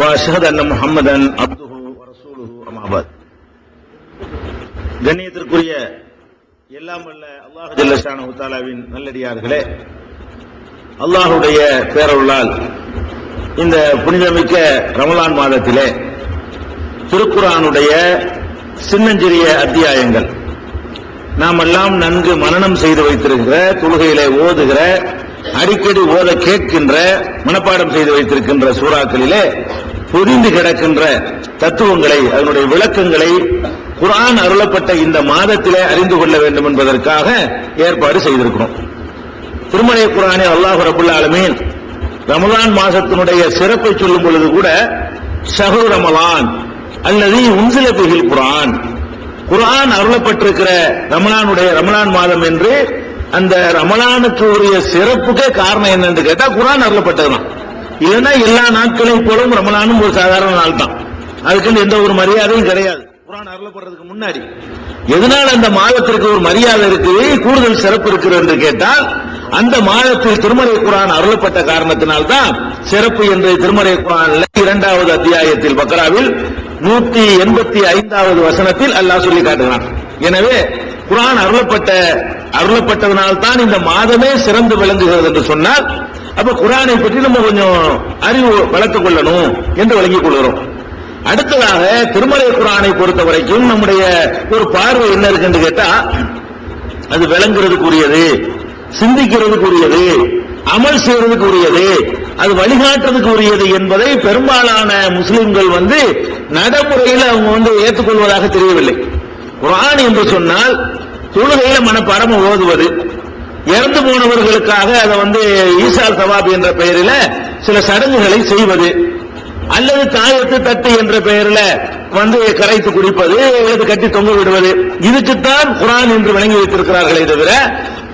واشهد ان محمدا عبده ورسوله اما بعد கண்ணியத்திற்குரிய எல்லாம் வல்ல அல்லாஹ் ஜல்லஷானு தாலாவின் நல்லடியார்களே அல்லாஹுடைய பேரருளால் இந்த புனிதமிக்க ரமலான் மாதத்திலே திருக்குரானுடைய சின்னஞ்சிறிய அத்தியாயங்கள் நாம் எல்லாம் நன்கு மனனம் செய்து வைத்திருக்கிற தொழுகையிலே ஓதுகிற அடிக்கடி ஓத கேட்கின்ற மனப்பாடம் செய்து வைத்திருக்கின்ற சூறாக்களிலே பொதிந்து கிடக்கின்ற தத்துவங்களை அதனுடைய விளக்கங்களை குரான் அருளப்பட்ட இந்த மாதத்திலே அறிந்து கொள்ள வேண்டும் என்பதற்காக ஏற்பாடு செய்திருக்கிறோம். திருமலை குரானே அல்லாஹ் ரபுல்லாலுமீன் ஆலமீன் ரமலான் மாசத்தினுடைய சிறப்பை சொல்லும் பொழுது கூட ஷஹரு ரமலான் அல்லது உன்சில பிகில் குரான் குரான் அருளப்பட்டிருக்கிற ரமலானுடைய ரமலான் மாதம் என்று அந்த ரமலானுக்கு உரிய சிறப்புக்கே காரணம் என்னன்னு கேட்டா குரான் அருளப்பட்டதுதான். இல்லைன்னா எல்லா நாட்களையும் போலவும் ரமலானும் ஒரு சாதாரண நாள் தான் அதுக்குன்னு எந்த ஒரு மரியாதையும் கிடையாது. குரான் அருளப்படுறதுக்கு முன்னாடி. எதனால அந்த மாதத்திற்கு ஒரு மரியாதை இருக்கு கூடுதல் சிறப்பு இருக்கிறது என்று கேட்டால் அந்த மாதத்தில் திருமறை குரான் அருளப்பட்ட காரணத்தினால்தான் சிறப்பு என்று திருமறை குரான் இரண்டாவது அத்தியாயத்தில் பக்ராவில் நூத்தி எண்பத்தி ஐந்தாவது வசனத்தில் அல்லாஹ் சொல்லி காட்டுகிறான். எனவே குரான் அருளப்பட்ட அருளப்பட்டதனால் தான் இந்த மாதமே சிறந்து விளங்குகிறது என்று சொன்னால் அப்ப குரானை பற்றி நம்ம கொஞ்சம் அறிவு வளர்த்துக் கொள்ளணும் என்று வழங்கிக் கொள்கிறோம். அடுத்ததாக திருமலை குரானை பொறுத்த வரைக்கும் நம்முடைய ஒரு பார்வை என்ன இருக்குன்னு கேட்டா அது விளங்குறதுக்குரியது சிந்திக்கிறதுக்குரியது அமல் செய்வதற்குரியது அது வழிகாட்டுறதுக்குரியது என்பதை பெரும்பாலான முஸ்லிம்கள் வந்து நடைமுறையில் அவங்க வந்து ஏற்றுக்கொள்வதாக தெரியவில்லை. குரான் என்று சொன்னால் தொழுகையில மனப்பாடம் ஓதுவது. இறந்து போனவர்களுக்காக அதை வந்து ஈசால் சவாப் என்ற பெயரில் சில சடங்குகளை செய்வது. அல்லது தாயத்து தட்டு என்ற பெயரில் வந்து கரைத்து குடிப்பது அல்லது கட்டி தொங்க விடுவது. இதுக்குத்தான் குரான் என்று வழங்கி வைத்திருக்கிறார்களே தவிர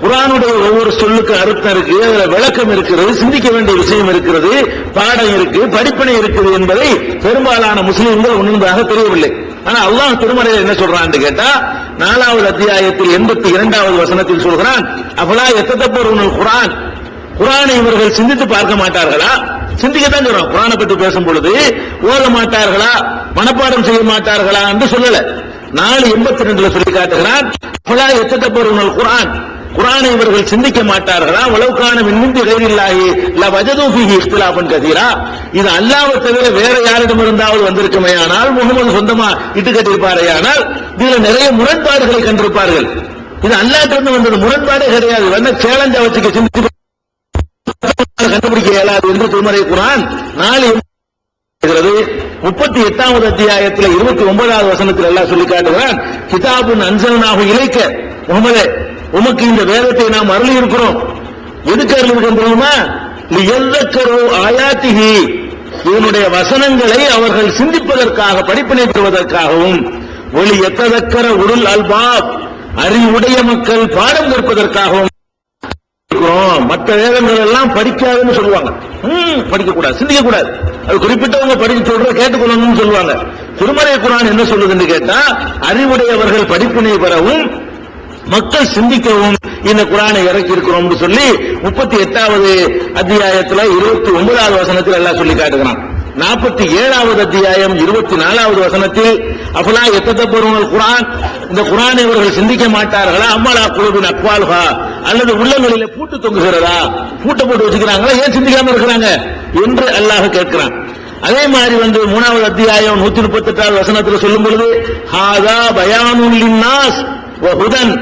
குரானுடைய ஒவ்வொரு சொல்லுக்கு அர்த்தம் இருக்கு அதுல விளக்கம் இருக்கிறது சிந்திக்க வேண்டிய விஷயம் இருக்கிறது பாடம் இருக்கு படிப்பனை இருக்குது என்பதை பெரும்பாலான முஸ்லிம்கள் உணர்ந்ததாக தெரியவில்லை. ஆனா அல்லாஹ் திருமறையில் என்ன சொல்றான்னு கேட்டா நாலாவது அத்தியாயத்தில் எண்பத்தி இரண்டாவது வசனத்தில் சொல்கிறான் அவளா எத்தப்பொருள் குரான் குரானை இவர்கள் சிந்தித்து பார்க்க மாட்டார்களா? சிந்திக்கத்தான் சொல்றோம் குரானை பற்றி பேசும் பொழுது ஓத மாட்டார்களா? மனப்பாடம் செய்ய மாட்டார்களா? என்று சொல்லல. நாலு எண்பத்தி ரெண்டுல சொல்லி காட்டுகிறான் அவளா எத்தப்பொருள் குரான் குரானை இவர்கள் சிந்திக்க மாட்டார்களா? உளவுக்கான மின்மிந்தி கைரில்லாகி ல இஸ்திலாபன் கதீரா. இது அல்லாவை தவிர வேற யாரிடம் இருந்தாவது வந்திருக்குமே. ஆனால் முகமது சொந்தமா இட்டு கட்டியிருப்பாரே. ஆனால் இதுல நிறைய முரண்பாடுகளை கண்டிருப்பார்கள். இது அல்லாட்டிருந்து வந்தது முரண்பாடே கிடையாது. வந்து சேலஞ்சா வச்சுக்க சிந்திச்சு கண்டுபிடிக்க இயலாது என்று திருமறை குரான் நாலு முப்பத்தி எட்டாவது அத்தியாயத்தில் இருபத்தி ஒன்பதாவது வசனத்தில் எல்லாம் சொல்லி காட்டுகிறான் கிதாபுன் அன்சல்னாக இழைக்க முகமதே உமக்கு இந்த வேதத்தை நாம் அருளி இருக்கிறோம் எதுக்கு அருள் இருக்கோம் தெரியுமா? எல்லக்கரோ ஆயாத்திகி. இதனுடைய வசனங்களை அவர்கள் சிந்திப்பதற்காக படிப்பினை பெறுவதற்காகவும் ஒளி எத்ததக்கர உருள் அல்பாப் அறிவுடைய மக்கள் பாடம் கற்பதற்காகவும் மற்ற வேதங்கள் எல்லாம் படிக்காதுன்னு சொல்லுவாங்க. படிக்க கூடாது சிந்திக்க கூடாது அது குறிப்பிட்டவங்க படிக்க சொல்ற கேட்டுக்கொள்ளணும்னு சொல்லுவாங்க. திருமலை குரான் என்ன சொல்லுதுன்னு கேட்டா அறிவுடையவர்கள் படிப்பினை பெறவும் மக்கள் சிந்திக்கவும் இந்த குரானை இறக்கி இருக்கிறோம் சொல்லி முப்பத்தி எட்டாவது அத்தியாயத்துல இருபத்தி ஒன்பதாவது வசனத்தில் எல்லாம் சொல்லி காட்டுகிறான். நாற்பத்தி ஏழாவது அத்தியாயம் இருபத்தி நாலாவது வசனத்தில் அஃபலா எத்தப்பொருள் குரான்? இந்த குரானை இவர்கள் சிந்திக்க மாட்டார்களா? அம்மலா குழுவின் அக்வால்ஹா? அல்லது உள்ளங்களில பூட்டு தொங்குகிறதா? பூட்டை போட்டு வச்சுக்கிறாங்களா? ஏன் சிந்திக்காம இருக்கிறாங்க? என்று அல்லாஹ் கேட்கிறான். அதே மாதிரி வந்து மூணாவது அத்தியாயம் நூத்தி முப்பத்தி எட்டாவது வசனத்தில் சொல்லும் பொழுது ஹாதா பயானுல்லின் நாஸ் ஹுதன்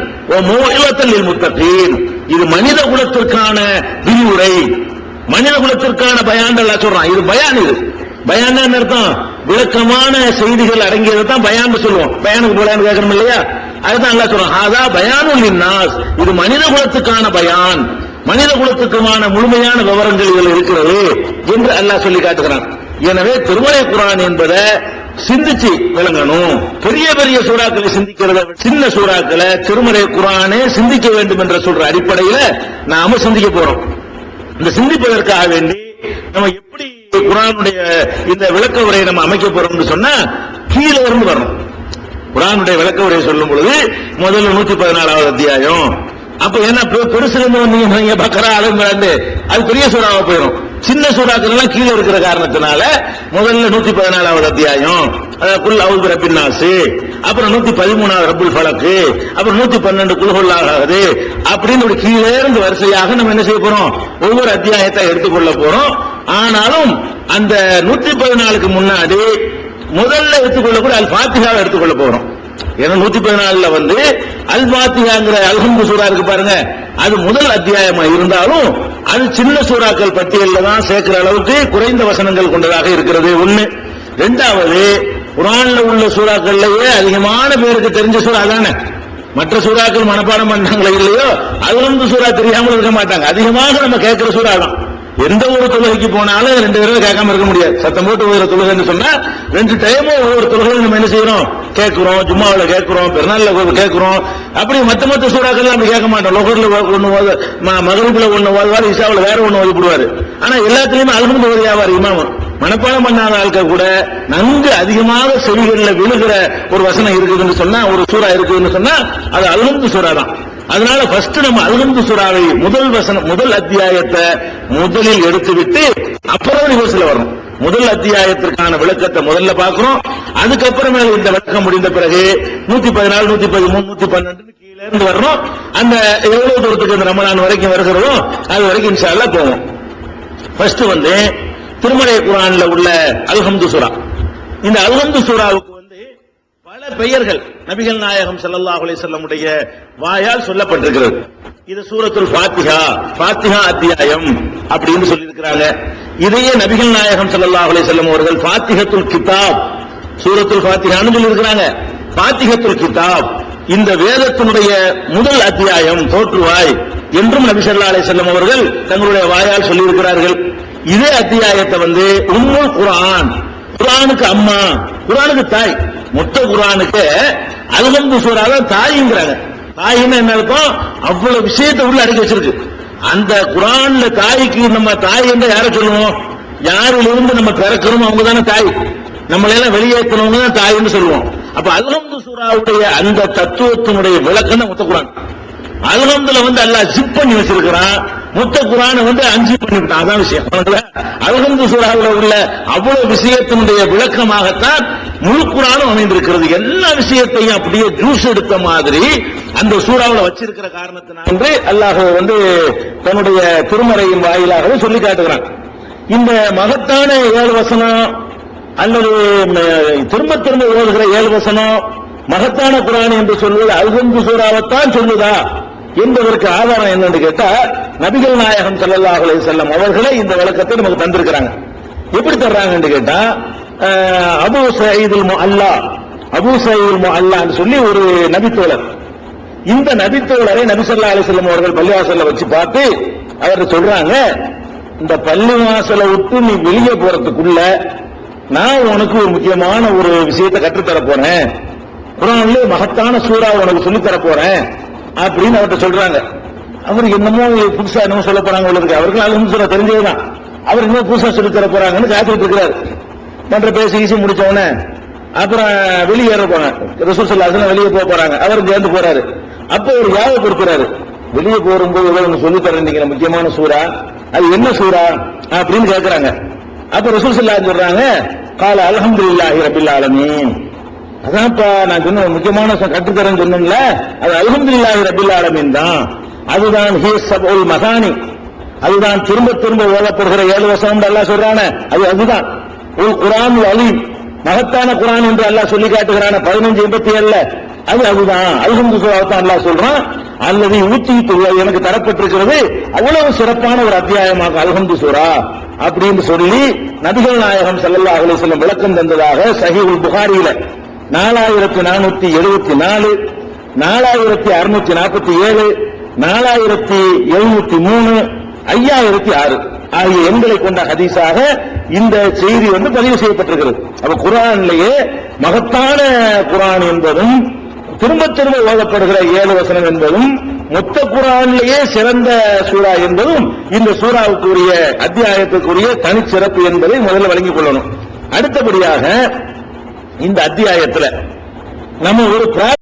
மூலத்தல் முத்தகீன். இது மனித குலத்திற்கான விரிவுரை. மனித குலத்திற்கான பயான் சொல்றான். இது பயான் இது. பயான் அர்த்தம்? விளக்கமான செய்திகள் அடங்கியது தான் பயான் சொல்லுவோம். பயானுக்கு பயான் கேட்கணும் இல்லையா? அதுதான் எல்லாம் சொல்றான். ஆதா பயானும் இன்னாஸ் இது மனித குலத்துக்கான பயான். மனித குலத்துக்குமான முழுமையான விவரங்கள் இதில் இருக்கிறது என்று அல்லாஹ் சொல்லி காட்டுகிறான். எனவே திருமலை குரான் என்பதை சிந்திச்சு விளங்கணும். பெரிய பெரிய சூறாக்களை சிந்திக்கிறத சின்ன சூறாக்களை திருமறை குரானே சிந்திக்க வேண்டும் என்ற சொல்ற அடிப்படையில நாம சிந்திக்க போறோம். இந்த சிந்திப்பதற்காக வேண்டி நம்ம எப்படி குரானுடைய இந்த விளக்க உரையை நம்ம அமைக்க போறோம்னு சொன்னா கீழே இருந்து வரணும். குரானுடைய விளக்க உரையை சொல்லும் பொழுது முதல்ல நூத்தி பதினாலாவது அத்தியாயம். அப்ப என்ன பெருசுல இருந்து வந்தீங்க பக்கரா அலங்காண்டு அது பெரிய சூறாவா போயிடும் சின்ன சூறாக்கள் எல்லாம் கீழே இருக்கிற காரணத்தினால முதல்ல நூத்தி பதினாலாவது அத்தியாயம். அதாவது குல் அவுல் ரப்பின் அப்புறம் நூத்தி பதிமூணாவது ரப்புல் பழக்கு அப்புறம் நூத்தி பன்னெண்டு குல்ஹுல்லாகாது அப்படின்னு ஒரு கீழே இருந்து வரிசையாக நம்ம என்ன செய்ய போறோம்? ஒவ்வொரு அத்தியாயத்தை எடுத்துக்கொள்ள போறோம். ஆனாலும் அந்த நூத்தி பதினாலுக்கு முன்னாடி முதல்ல எடுத்துக்கொள்ளக்கூடிய அல் பாத்திகாவை எடுத்துக்கொள்ள போறோம். ஏன்னா நூத்தி பதினாலுல வந்து அல் பாத்திகாங்கிற அல்ஹம்பு சூறா இருக்கு பாருங்க. அது முதல் அத்தியாயமா இருந்தாலும் அது சின்ன சூறாக்கள் பட்டியலில் தான் சேர்க்கிற அளவுக்கு குறைந்த வசனங்கள் கொண்டதாக இருக்கிறது ஒண்ணு. ரெண்டாவது குரான்ல உள்ள சூறாக்கள்லயே அதிகமான பேருக்கு தெரிஞ்ச சூறா தானே மற்ற சூறாக்கள் மனப்பாடம் பண்ணாங்களோ இல்லையோ? அதிலருந்து சூறா தெரியாமல் இருக்க மாட்டாங்க. அதிகமாக நம்ம கேட்கிற சூறா தான் எந்த ஒரு தொழுகைக்கு போனாலும் ரெண்டு தடவை கேட்காம இருக்க முடியாது. சத்தம் போட்டு ஒரு தொழுகைன்னு சொன்னா ரெண்டு டைமும் ஒவ்வொரு தொழுகையும் நம்ம என்ன செய்யறோம்? கேட்கிறோம் ஜும்மாவில் கேட்கிறோம் பெருநாள்ல கேட்கிறோம். அப்படி மத்த மத்த சூறாக்கள் நம்ம கேட்க மாட்டோம். லோகர்ல ஒண்ணு மகரூப்ல ஒண்ணு ஓதுவார் இசாவில் வேற ஒண்ணு ஓதி போடுவாரு ஆனா எல்லாத்துலயுமே அல்ஹம்து ஓதியாவார் இமாம. மனப்பாடம் பண்ணாத ஆட்கள் கூட நன்கு அதிகமாக செவிகளில் விழுகிற ஒரு வசனம் இருக்குதுன்னு சொன்னா ஒரு சூறா இருக்குதுன்னு சொன்னா அது அல்ஹம்து சூறா தான் அதனால ஃபர்ஸ்ட் நம்ம அல்ஹம்து சுறாவை முதல் வசனம் முதல் அத்தியாயத்தை முதலில் எடுத்துவிட்டு அப்புறம் ரிவர்ஸ்ல வரணும். முதல் அத்தியாயத்திற்கான விளக்கத்தை முதல்ல பார்க்கிறோம் அதுக்கப்புறமே இந்த விளக்கம் முடிந்த பிறகு நூத்தி பதினாலு நூத்தி பதிமூணு நூத்தி பன்னெண்டு கீழே இருந்து வரணும். அந்த எவ்வளவு தூரத்துக்கு இந்த ரமலான் வரைக்கும் வருகிறதோ அது வரைக்கும் இன்ஷால்ல போவோம். ஃபர்ஸ்ட் வந்து திருமலை குரான்ல உள்ள அல்ஹம்து சுரா இந்த அல்ஹம்து சூராவுக்கு பெயர்கள் நபிகள் நாயகம் ஸல்லல்லாஹு அலைஹி வாயால் சொல்லப்பட்டிருக்கிறது. இது சூரத்துல் ஃபாத்திஹா ஃபாத்திஹா அத்தியாயம் அப்படின்னு சொல்லியிருக்கிறாங்க. இதையே நபிகள் நாயகம் ஸல்லல்லாஹு அலைஹி அவர்கள் பாத்திகத்துல் கிதாப் சூரத்துல் ஃபாத்திஹான்னு சொல்லியிருக்கிறாங்க. பாத்திகத்துல் கிதாப் இந்த வேதத்தினுடைய முதல் அத்தியாயம் தோற்றுவாய் என்றும் நபி ஸல்லல்லாஹு அலைஹி வஸல்லம் அவர்கள் தங்களுடைய வாயால் சொல்லியிருக்கிறார்கள். இதே அத்தியாயத்தை வந்து உம்முல் குரான் குரானுக்கு அம்மா குரானுக்கு தாய். மொத்த குரானுக்கு அல்ஹம்து சூரா தான் தாய்ங்கிறாங்க. தாயின்னு என்ன இருக்கும் அவ்வளவு விஷயத்தை உள்ள அடக்கி வச்சிருக்கு. அந்த குரான்ல தாய்க்கு நம்ம தாய் என்று யாரை சொல்லுவோம்? யாரிலிருந்து நம்ம பிறக்கிறோம் அவங்க தானே தாய். நம்மளெல்லாம் வெளியேற்றணவங்க தான் தாய்ன்னு சொல்லுவோம். அப்ப அல்ஹம்து சூராவுடைய அந்த தத்துவத்தினுடைய விளக்கம் தான் மொத்த குரான். அல்ஹம்துல வந்து அல்லாஹ் ஜிப் பண்ணி வச்சிருக்கிறான். மொத்த குரானை வந்து அஞ்சு பண்ணிவிட்டான். அதான் விஷயம். அல்ஹம்து சூறாவில் உள்ள அவ்வளவு விஷயத்தினுடைய விளக்கமாகத்தான் முழு குரானும் அமைந்திருக்கிறது. எல்லா விஷயத்தையும் அப்படியே ஜூஸ் எடுத்த மாதிரி அந்த சூறாவில் வச்சிருக்கிற காரணத்தினால் என்று அல்லாஹ் வந்து தன்னுடைய திருமறையின் வாயிலாகவே சொல்லி காட்டுகிறான். இந்த மகத்தான ஏழு வசனம் அல்லது திரும்ப திரும்ப ஓதுகிற ஏழு வசனம் மகத்தான குரான் என்று சொல்வது அல்ஹம்து சூறாவைத்தான் சொல்லுதா? என்பதற்கு ஆதாரம் என்னன்னு கேட்டா நபிகள் நாயகம் ஸல்லல்லாஹு அலைஹி வஸல்லம் அவர்களே இந்த விளக்கத்தை நமக்கு தந்திருக்கிறாங்க. எப்படி தர்றாங்கன்னு கேட்டா Abu Abu Sayeedul Abu Abu Sayeedul முஅல்லான்னு சொல்லி ஒரு நபித்தோழர். இந்த நபித்தோழரை நபி அலிசல்லம் அவர்கள் பள்ளிவாசல்ல வச்சு பார்த்து அவர் சொல்றாங்க இந்த பள்ளிவாசலை விட்டு நீ வெளியே போறதுக்குள்ள நான் உனக்கு ஒரு முக்கியமான ஒரு விஷயத்தை கற்றுத்தர போறேன். குரான்ல மகத்தான சூறா உனக்கு சொல்லித்தர போறேன். அப்படின்னு அவர்கிட்ட சொல்றாங்க. அவர் என்னமோ புதுசா என்னமோ சொல்ல போறாங்க உள்ளதுக்கு அவருக்கு அல்ஹம்து சூரா தெரிஞ்சதுதான். அவர் இன்னும் புதுசா சொல்லி தர போறாங்கன்னு காத்துட்டு இருக்கிறார். மன்ற பேசி ஈசி முடிச்ச உடனே அப்புறம் வெளியேற போறாங்க. ரிசோர்ஸ் இல்லாத வெளியே போக போறாங்க. அவர் சேர்ந்து போறாரு. அப்போ ஒரு கொடுக்குறாரு வெளியே போகும்போது எவ்வளவு ஒன்று சொல்லி தரேன் முக்கியமான சூறா? அது என்ன சூறா? அப்படின்னு கேட்கிறாங்க அப்ப ரிசோர்ஸ் இல்லாத சொல்றாங்க. கால அல்ஹம்துலில்லாஹி ரபில் ஆலமீன். அதான்ப்பா நான் சொன்ன முக்கியமான ச- கற்றுத்தரேன்னு சொன்னேன்ல அது அல்ஹம்துலில்லாஹி ரபில் ஆலமின் தான். அதுதான் ஹி உல் மகானி அதுதான் திரும்ப திரும்ப ஓதப்படுகிற ஏழு வசனம் எல்லாம் சொல்றான அது அதுதான். ஒரு குரான் அலீம். மகத்தான குரான் என்று அல்லாஹ் சொல்லி காட்டுகிறான பதினஞ்சு எண்பத்தி ஏழுல அது அதுதான். அல்ஹம்து சூறாவத்தான் அல்லாஹ் சொல்றான் அல்லது ஊத்தி எனக்கு தரப்பட்டிருக்கிறது அவ்வளவு சிறப்பான ஒரு அத்தியாயமாக அல்ஹம்து சூரா. அப்படின்னு சொல்லி நபிகள் நாயகம் ஸல்லல்லாஹு அலைஹி விளக்கம் தந்ததாக சஹீஹுல் புகாரியில நாலாயிரத்தி நானூத்தி எழுபத்தி நாலு நாலாயிரத்தி அறுநூத்தி நாற்பத்தி ஏழு நாலாயிரத்தி எழுநூத்தி மூணு ஐயாயிரத்தி ஆறு ஆகிய எண்களை கொண்ட ஹதீஸாக இந்த செய்தி வந்து பதிவு செய்யப்பட்டிருக்கிறது. அப்ப குரான்லயே மகத்தான குரான் என்பதும் திரும்ப திரும்ப ஓதப்படுகிற ஏழு வசனம் என்பதும் மொத்த குரானிலேயே சிறந்த சூறா என்பதும் இந்த சூறாவுக்குரிய அத்தியாயத்துக்குரிய தனிச்சிறப்பு என்பதை முதல்ல வழங்கிக் கொள்ளணும். அடுத்தபடியாக இந்த அத்தியாயத்துல நம்ம ஒரு பிரார்த்தனை